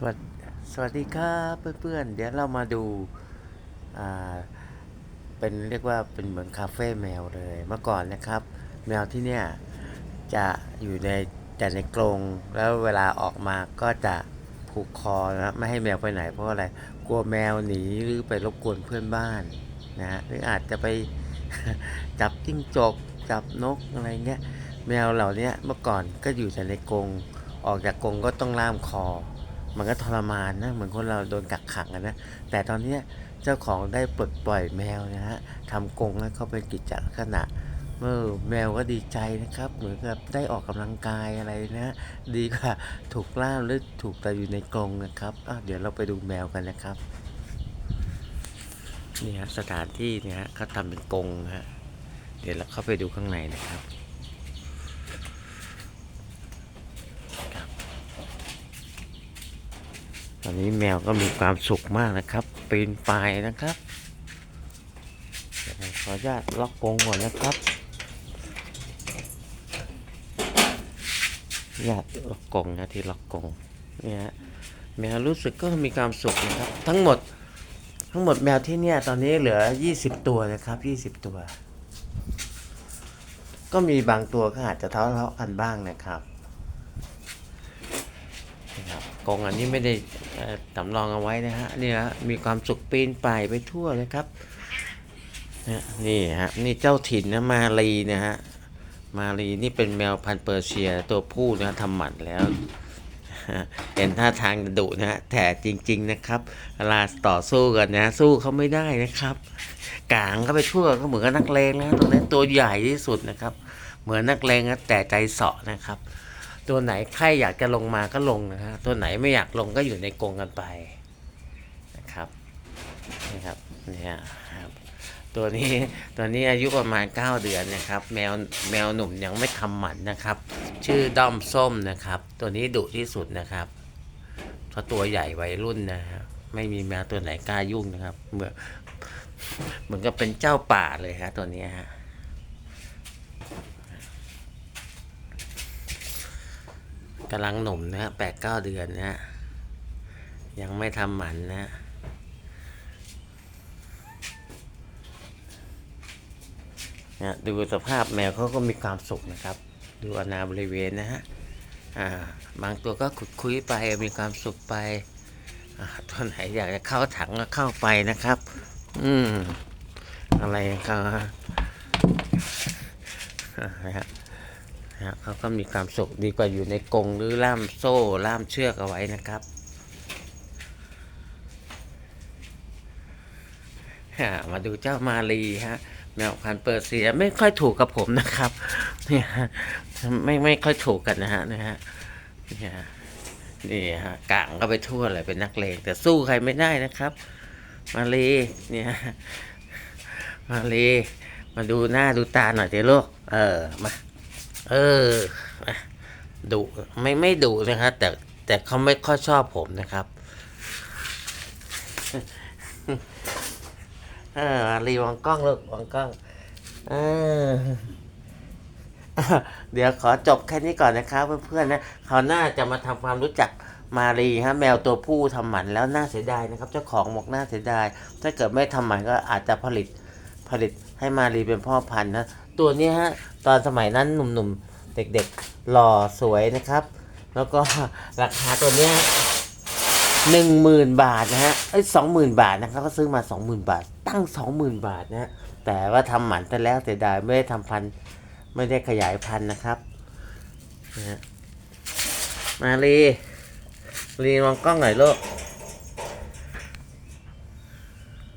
สวัสดีสวัสดีครับเพื่อนๆ เดี๋ยวเรามาดูอ่าเป็นเรียกว่าเป็นเหมือนคาเฟ่แมวเลยเมื่อก่อนนะครับ แมวที่เนี่ยจะอยู่ในแต่ในกรงแล้วเวลาออกมาก็จะผูกคอนะไม่ให้แมวไปไหนเพราะอะไรกลัวแมวหนีหรือไปรบกวนเพื่อนบ้านนะฮะหรืออาจจะไปจับจิ้งจกจับนกอะไรเงี้ยแมวเหล่านี้เมื่อก่อนก็อยู่แต่ในกรงออกจากกรงก็ต้องล่ามคอ มันก็ทรมานนะเหมือนคนเราโดนกักขังนะแต่ตอนนี้เจ้าของได้ปลดปล่อยแมวนะฮะทำกรงแล้วเขาเป็นกิจลักษณะเมื่อแมวก็ดีใจนะครับ เหมือนกับได้ออกกำลังกายอะไรนะ ดีกว่าถูกล่ามหรือถูกแต่อยู่ในกรงนะครับอะเดี๋ยวเราไปดูแมวกันนะครับนี่ฮะสถานที่เนี่ยฮะเขาทำเป็นกรงนะฮะเดี๋ยวเราเข้าไปดูข้างในนะครับ อนนี้แมวก็มีความสุขมากนะครับ ปีนป่ายนะครับขออนุญาตล็อกกรงก่อนนะครับญาตล็อกกรงนะที่ล็อกกรงเนี่ยฮะแมวรู้สึกก็มีความสุขนะครับ ทั้งหมดทั้งหมดแมวที่เนี่ยตอนนี้เหลือ 20 ตัวนะครับ 20 ตัว ก็มีบางตัวก็อาจจะทะเลาะกันบ้างนะครับกรงอันนี้ไม่ได้ สำรองเอาไว้นะฮะนี่ฮะมีความสุขปีนป่ายไปทั่วเลยครับนี่ฮะนี่เจ้าถิ่นนะมาลีนะฮะมาลีนี่เป็นแมวพันเปอร์เซียตัวผู้นะทำหมันแล้วเห็นท่าทางดุนะฮะแต่จริง ๆนะครับเวลาต่อสู้กันนะ สู้เขาไม่ได้นะครับกางก็ไปทั่วก็เหมือนกับนักเลงนะตรงนี้ตัวใหญ่ที่สุดนะครับ เหมือนนักเลงนะแต่ใจเสาะนะครับ ตัวไหนใครอยากจะลงมาก็ลงนะฮะตัวไหนไม่อยากลงก็อยู่ในกรงกันไปนะครับนี่ครับเนี่ยครับตัวนี้ตัวนี้อายุประมาณ 9 เดือนนะครับ แมวแมวหนุ่มยังไม่ทำหมันนะครับ ชื่อด้อมส้มนะครับ ตัวนี้ดุที่สุดนะครับเพราะตัวใหญ่วัยรุ่นนะฮะไม่มีแมวตัวไหนกล้ายุ่งนะครับเหมือนเหมือนกับเป็นเจ้าป่าเลยฮะตัวนี้ฮะ กำลังหนุ่มนะฮะแปดเก้าเดือนนะฮะ ยังไม่ทำหมันนะฮะดูสภาพแมวเขาก็มีความสุขนะครับ ดูอนาบริเวณนะฮะอ่าบางตัวก็ขุดคุยไปมีความสุขไปอ่าตัวไหนอยากจะเข้าถังก็เข้าไปนะครับ อืมอะไรเขาฮะ นะฮะเขาก็มีความสุขดีกว่าอยู่ในกรงหรือล่ามโซ่ล่ามเชือกเอาไว้นะครับมาดูเจ้ามาลีฮะแมวพันเปอร์เซียไม่ค่อยถูกกับผมนะครับเนี่ยไม่ไม่ค่อยถูกกันนะฮะนะฮะเนี่ยฮะนี่ฮะกางก็ไปทั่วเลยเป็นนักเลงแต่สู้ใครไม่ได้นะครับ มาลีเนี่ยฮะมาลีมาดูหน้าดูตาหน่อยเดี๋ยวลูกเออมา เออดุไม่ไม่ดุนะครับ แต่แต่เขาไม่ค่อยชอบผมนะครับเออรีวางกล้องลูกวางกล้องเออเดี๋ยวขอจบแค่นี้ก่อนนะครับเพื่อนๆนะคราวหน้าจะมาทำความรู้จักมารีฮะแมวตัวผู้ทำหมันแล้วน่าเสียดายนะครับ เจ้าของบอกน่าเสียดาย ถ้าเกิดไม่ทำหมันก็อาจจะผลิตผลิตให้มารีเป็นพ่อพันธุ์นะ ตัวนี้ฮะ ตอนสมัยนั้นหนุ่มๆ เด็กๆ หล่อสวยนะครับ แล้วก็ราคาตัวเนี้ยหนึ่งหมื่นบาทนะฮะเอ้สองหมื่นบาทนะครับก็ซื้อมาสองหมื่นบาท ตั้งสองหมื่นบาทนะฮะแต่ว่าทำหมันไปแล้วเสียดายไม่ได้ทำพันธุ์ไม่ได้ขยายพันธุ์นะครับนะฮะมาลีลีมองกล้องหน่อยลูก